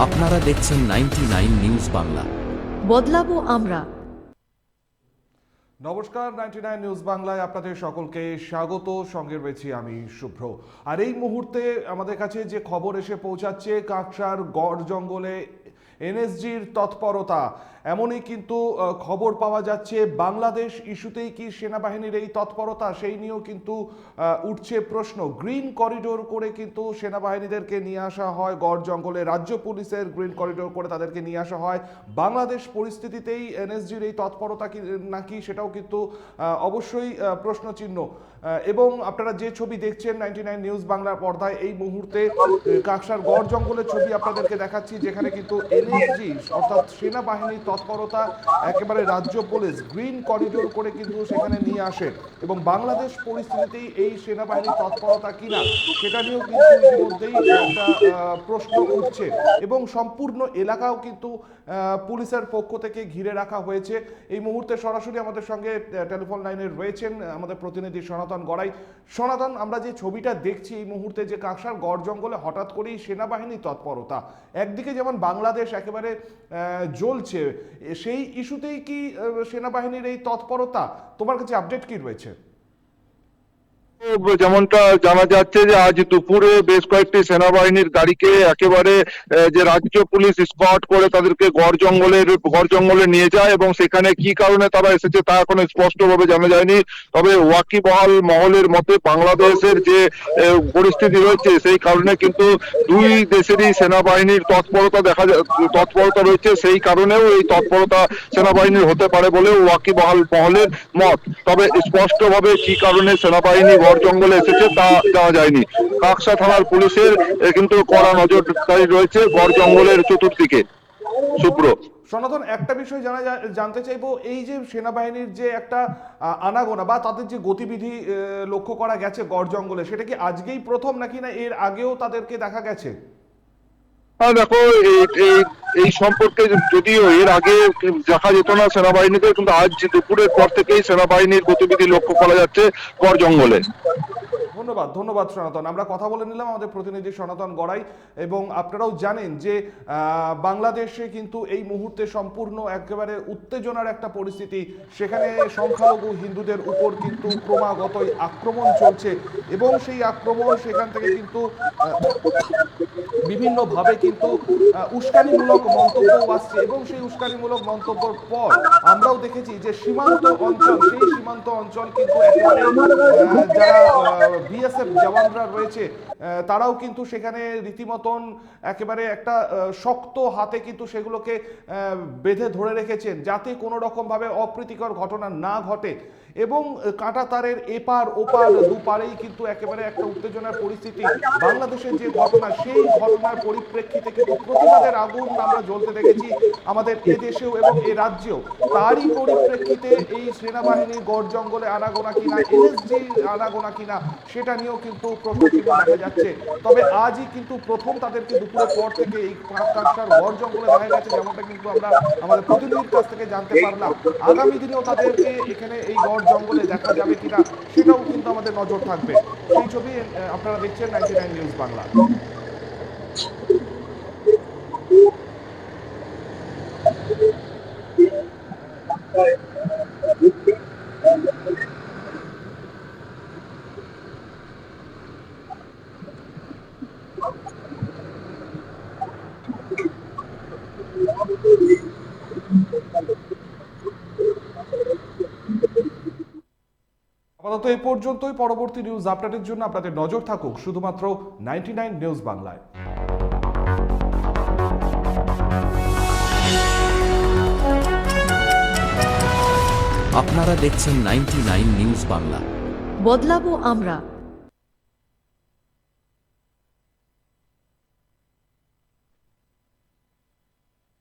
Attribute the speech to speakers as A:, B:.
A: আপনারা দেখছেন ninety news Bangla.
B: বদলাবো আমরা।
C: নমস্কার নাইনটি নাইন নিউজ বাংলায় আপনাদের সকলকে স্বাগত। সঙ্গে রয়েছি আমি শুভ্র। আর এই মুহূর্তে আমাদের কাছে যে খবর এসে পৌঁছাচ্ছে কাঁকড়ার গড় জঙ্গলে এনএসজির তৎপরতা। এমনই কিন্তু খবর পাওয়া যাচ্ছে, বাংলাদেশ ইস্যুতেই কি সেনাবাহিনীর এই তৎপরতা সেই নিয়েও কিন্তু উঠছে প্রশ্ন। গ্রিন করিডোর করে কিন্তু সেনাবাহিনীদেরকে নিয়ে আসা হয়, গড় জঙ্গলে রাজ্য পুলিশের গ্রিন করিডোর করে তাদেরকে নিয়ে আসা হয়। বাংলাদেশ পরিস্থিতিতেই এনএসজির এই তৎপরতা কি, নাকি সেটাও কিন্তু অবশ্যই প্রশ্নচিহ্ন। এবং আপনারা যে ছবি দেখছেন, নাইনটি নাইন নিউজ বাংলার পর্দায়, এই মুহূর্তে কাকসার গড় জঙ্গলের ছবি আপনাদেরকে দেখাচ্ছি, যেখানে কিন্তু এনএসজি অর্থাৎ সেনাবাহিনীর তৎপরতা একেবারে রাজ্য পুলিশ গ্রিন করিডোর করে কিন্তু সেখানে নিয়ে আসে। এবং বাংলাদেশ পরিস্থিতিতেই এই সেনাবাহিনীর তৎপরতা কিনা, সেটা নিয়েও কিন্তু ইতিমধ্যেই একটা প্রশ্ন উঠছে। এবং সম্পূর্ণ এলাকাও কিন্তু পুলিশের পক্ষ থেকে ঘিরে রাখা হয়েছে। এই মুহূর্তে সরাসরি আমাদের সঙ্গে টেলিফোন লাইনে রয়েছেন আমাদের প্রতিনিধি সনাতন গড়াই। সনাতন, আমরা যে ছবিটা দেখছি, এই মুহূর্তে যে কাকসার গড় জঙ্গলে হঠাৎ করেই সেনাবাহিনী তৎপরতা। একদিকে যেমন বাংলাদেশ একেবারে জ্বলছে। সেই ইস্যুতেই কি সেনাবাহিনীর এই তৎপরতা? তোমার কাছে আপডেট কি রয়েছে?
D: যেমনটা জানা যাচ্ছে যে আজ দুপুরে বেশ কয়েকটি সেনাবাহিনীর গাড়িকে একেবারে যে রাজ্য পুলিশ স্পট করে তাদেরকে গড় জঙ্গলের গড় জঙ্গলে নিয়ে যায় এবং সেখানে কি কারণে তারা এসেছে তা এখনও স্পষ্টভাবে জানা যায়নি। তবে ওয়াকিবহাল মহলের মতে বাংলাদেশের যে পরিস্থিতি রয়েছে সেই কারণে কিন্তু দুই দেশেরই সেনাবাহিনীর তৎপরতা দেখা তৎপরতা রয়েছে সেই কারণেও এই তৎপরতা সেনাবাহিনীর হতে পারে বলেও ওয়াকিবহাল মহলের মত। তবে স্পষ্টভাবে কি কারণে সেনাবাহিনী গড় জঙ্গলে এসেছে, তা জানা যায়নি। কাকসা থানার পুলিশের কিন্তু কড়া নজরদারি রয়েছে ঝড় জঙ্গলের চতুর্দিকে। সুপ্র
C: সনাতন, একটা বিষয় জানা জানতে চাইব, এই যে সেনাবাহিনীর যে একটা আনাগোনা বা তাদের যে গতিবিধি লক্ষ্য করা গেছে গড় জঙ্গলে, সেটা কি আজকেই প্রথম নাকি না এর আগেও তাদেরকে দেখা গেছে?
D: দেখো এই সম্পর্কে যদিও এর আগে দেখা যেত না সেনাবাহিনীতে, কিন্তু আজ দুপুরের পর থেকেই সেনাবাহিনীর গতিবিধি লক্ষ্য করা যাচ্ছে গড় জঙ্গলে।
C: ধন্যবাদ ধন্যবাদ সনাতন। আমরা কথা বলে নিলাম, আমাদের প্রতিনিধি সনাতন গড়াই, এবং আপনারাও জানেন যে বাংলাদেশে কিন্তু এই মুহূর্তে সম্পূর্ণ একেবারে উত্তেজনার একটা পরিস্থিতি। সেখানে সংখ্যালঘু হিন্দুদের উপর কিন্তু ক্রমাগতই আক্রমণ চলছে, এবং সেই আক্রমণ সেখান থেকে কিন্তু বিভিন্নভাবে কিন্তু উস্কানিমূলক মন্তব্য আসছে, এবং সেই উস্কানিমূলক মন্তব্যের পর আমরাও দেখেছি যে সীমান্ত অঞ্চল, সেই সীমান্ত অঞ্চল কিন্তু যারা বিএসএফ জওয়ানরা রয়েছে তারাও কিন্তু সেখানে রীতিমতন একেবারে একটা শক্ত হাতে কিন্তু সেগুলোকে বেঁধে ধরে রেখেছেন যাতে কোনো রকমভাবে অপ্রীতিকর ঘটনা না ঘটে। এবং কাঁটা তারের এপার ওপার দুপারেই কিন্তু একেবারে একটা উত্তেজনার পরিস্থিতি। বাংলাদেশের যে ঘটনা, সেই ঘটনার পরিপ্রেক্ষিতে কিন্তু প্রতিবাদের আগুন আমরা জ্বলতে দেখেছি আমাদের এ দেশেও এবং এ রাজ্যেও। তারই পরিপ্রেক্ষিতে এই সেনাবাহিনী গড় জঙ্গলে আনাগোনা কিনা এনএসজি আনাগোনা কিনা সেটা নিয়েও কিন্তু যাচ্ছে। তবে আজই কিন্তু প্রথম তাদেরকে দুপুরের পর থেকে এই কাকসার গড় জঙ্গলে দেখা গেছে, যেমনটা কিন্তু আমরা আমাদের প্রতিনিধির কাছ থেকে জানতে পারলাম। আগামী দিনেও তাদেরকে এখানে এই গড় জঙ্গলে দেখা যাবে কিনা, সেটাও কিন্তু আমাদের নজর থাকবে। সেই ছবি আপনারা দেখছেন নাইনটি নাইন নিউজ বাংলা। আপাতত এই পর্যন্তই। পরবর্তী নিউজ আপডেটের জন্য আপনাদের নজর থাকুক শুধুমাত্র নাইনটি নাইন নিউজ বাংলায়।
A: আপনারা দেখছেন নাইনটি নিউজ বাংলা।
B: বদলাবো আমরা।